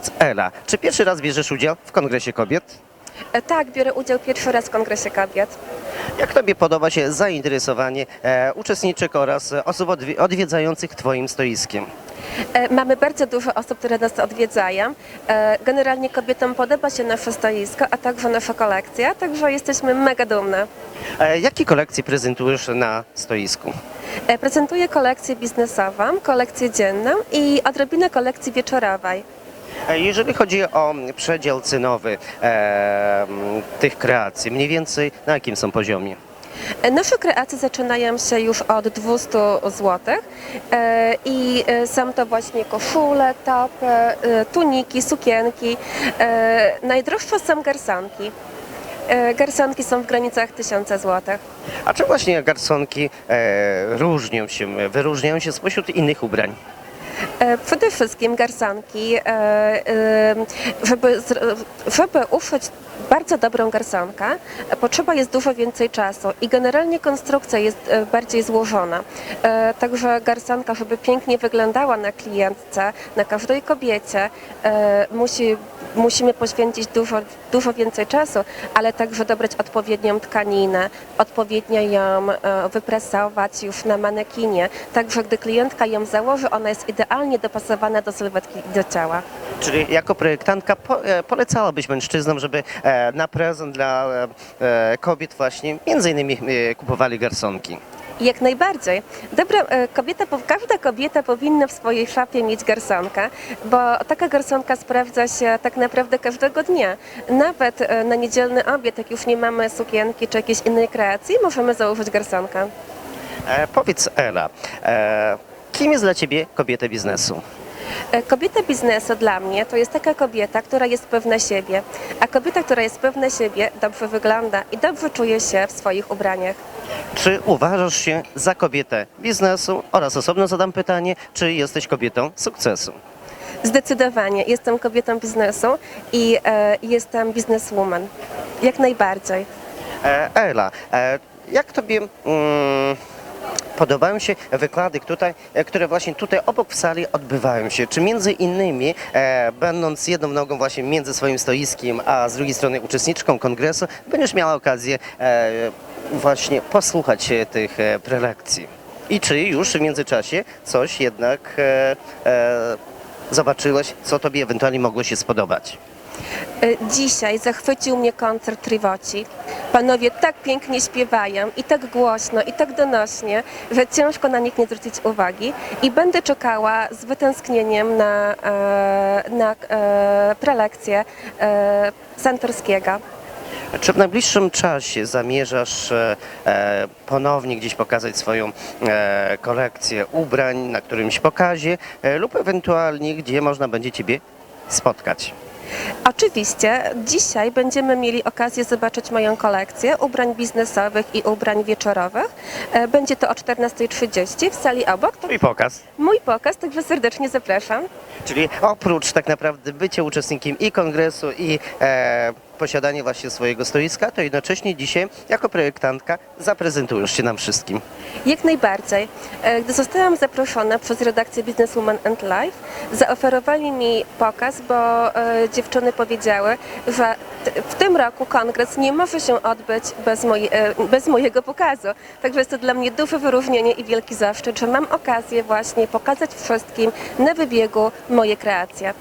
Powiedz, Ela, czy pierwszy raz bierzesz udział w Kongresie Kobiet? E, Tak, biorę udział pierwszy raz w Kongresie Kobiet. Jak Tobie podoba się zainteresowanie e, uczestniczek oraz e, osób odwi- odwiedzających Twoim stoiskiem? E, Mamy bardzo dużo osób, które nas odwiedzają. E, Generalnie kobietom podoba się nasze stoisko, a także nasza kolekcja, także jesteśmy mega dumne. E, jakie kolekcje prezentujesz na stoisku? E, Prezentuję kolekcję biznesową, kolekcję dzienną i odrobinę kolekcji wieczorowej. E, Jeżeli chodzi o przedział cenowy e, tych kreacji, mniej więcej na jakim są poziomie? E, Nasze kreacje zaczynają się już od 200 zł e, i są to właśnie koszule, topy, e, tuniki, sukienki. Najdroższe są garsonki. Garsonki są w granicach 1000 zł. A czy właśnie garsonki różnią się, wyróżniają się spośród innych ubrań? E, Przede wszystkim garsonki, e, e, żeby, żeby uszyć bardzo dobrą garsonkę, e, potrzeba jest dużo więcej czasu i generalnie konstrukcja jest bardziej złożona. Także garsonka, żeby pięknie wyglądała na klientce, na każdej kobiecie, musi, musimy poświęcić dużo, dużo więcej czasu, ale także dobrać odpowiednią tkaninę, odpowiednio ją wypresować już na manekinie. Także gdy klientka ją założy, ona jest idealnie dopasowana do sylwetki i do ciała. Czyli jako projektantka po, e, polecałabyś mężczyznom, żeby e, na prezent dla e, e, kobiet właśnie między innymi e, kupowali garsonki? Jak najbardziej. Dobra, e, kobieta, po- każda kobieta powinna w swojej szafie mieć garsonkę, bo taka garsonka sprawdza się tak naprawdę każdego dnia. Nawet e, na niedzielny obiad, jak już nie mamy sukienki czy jakiejś innej kreacji, możemy założyć garsonkę. E, powiedz Ela, e, kim jest dla Ciebie kobieta biznesu? E, Kobieta biznesu dla mnie to jest taka kobieta, która jest pewna siebie, a kobieta, która jest pewna siebie, dobrze wygląda i dobrze czuje się w swoich ubraniach. Czy uważasz się za kobietę biznesu oraz osobno zadam pytanie, czy jesteś kobietą sukcesu? Zdecydowanie jestem kobietą biznesu i e, jestem bizneswoman. Jak najbardziej. E, Ela, e, jak Tobie mm, podobają się wykłady, tutaj, e, które właśnie tutaj obok w sali odbywają się? Czy między innymi, e, będąc jedną nogą właśnie między swoim stoiskiem, a z drugiej strony uczestniczką kongresu, będziesz miała okazję e, właśnie posłuchać tych e, prelekcji? I czy już w międzyczasie coś jednak e, e, zobaczyłeś, co Tobie ewentualnie mogło się spodobać? E, Dzisiaj zachwycił mnie koncert Triwoci. Panowie tak pięknie śpiewają i tak głośno i tak donośnie, że ciężko na nich nie zwrócić uwagi i będę czekała z wytęsknieniem na, e, na e, prelekcję e, Santorskiego. Czy w najbliższym czasie zamierzasz ponownie gdzieś pokazać swoją kolekcję ubrań na którymś pokazie lub ewentualnie gdzie można będzie Ciebie spotkać? Oczywiście dzisiaj będziemy mieli okazję zobaczyć moją kolekcję ubrań biznesowych i ubrań wieczorowych. E, Będzie to o 14.30 w sali obok. To Twój pokaz. mój pokaz, także serdecznie zapraszam. Czyli oprócz tak naprawdę bycia uczestnikiem i kongresu i e, posiadania właśnie swojego stoiska, to jednocześnie dzisiaj jako projektantka zaprezentujesz się nam wszystkim. Jak najbardziej. E, Gdy zostałam zaproszona przez redakcję Businesswoman and Life, zaoferowali mi pokaz, bo e, dziewczyny powiedziały, że w tym roku kongres nie może się odbyć bez, e, bez mojego pokazu. Także jest to dla mnie duże wyróżnienie i wielki zaszczyt, że mam okazję właśnie pokazać wszystkim na wybiegu moje kreacje.